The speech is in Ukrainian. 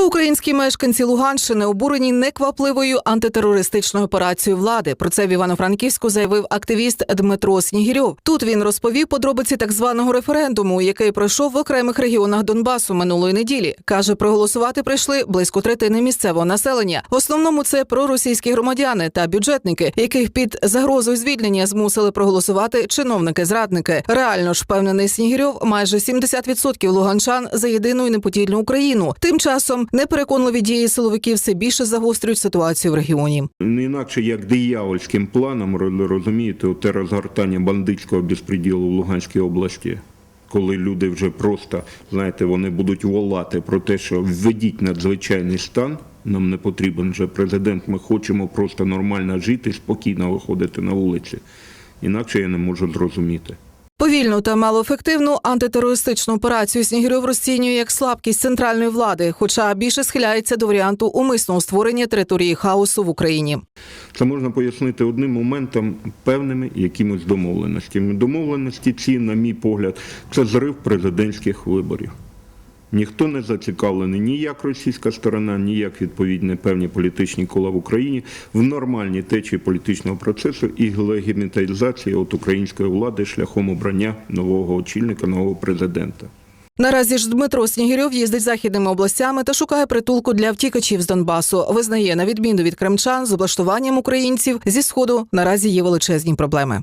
Проукраїнські мешканці Луганщини обурені неквапливою антитерористичною операцією влади. Про це в Івано-Франківську заявив активіст Дмитро Снігірьов. Тут він розповів подробиці так званого референдуму, який пройшов в окремих регіонах Донбасу минулої неділі. каже, проголосувати прийшли близько третини місцевого населення. В основному це проросійські громадяни та бюджетники, яких під загрозою звільнення змусили проголосувати чиновники-зрадники. Реально ж впевнений Снігірьов, майже 70% луганчан за єдину і неподільну Україну. Тим часом непереконливі дії силовиків все більше загострюють ситуацію в регіоні. Не інакше як диявольським планом, ро- розумієте, те розгортання бандитського безпреділу в Луганській області. Коли люди вже просто, знаєте, вони будуть волати про те, що введіть надзвичайний стан, нам не потрібен вже президент, ми хочемо просто нормально жити, спокійно виходити на вулиці. Інакше я не можу зрозуміти. Повільну та малоефективну антитерористичну операцію Снігирьов розцінює як слабкість центральної влади, хоча більше схиляється до варіанту умисного створення території хаосу в Україні. Це можна пояснити одним моментом певними якимось домовленостями. Домовленості ці, на мій погляд, це зрив президентських виборів. Ніхто не зацікавлений ні як російська сторона, ні як відповідні певні політичні кола в Україні в нормальній течії політичного процесу і легіміталізації от української влади шляхом обрання нового очільника, нового президента. Наразі ж Дмитро Снігирьов їздить західними областями та шукає притулку для втікачів з Донбасу. Визнає, на відміну від кримчан, з облаштуванням українців зі сходу наразі є величезні проблеми.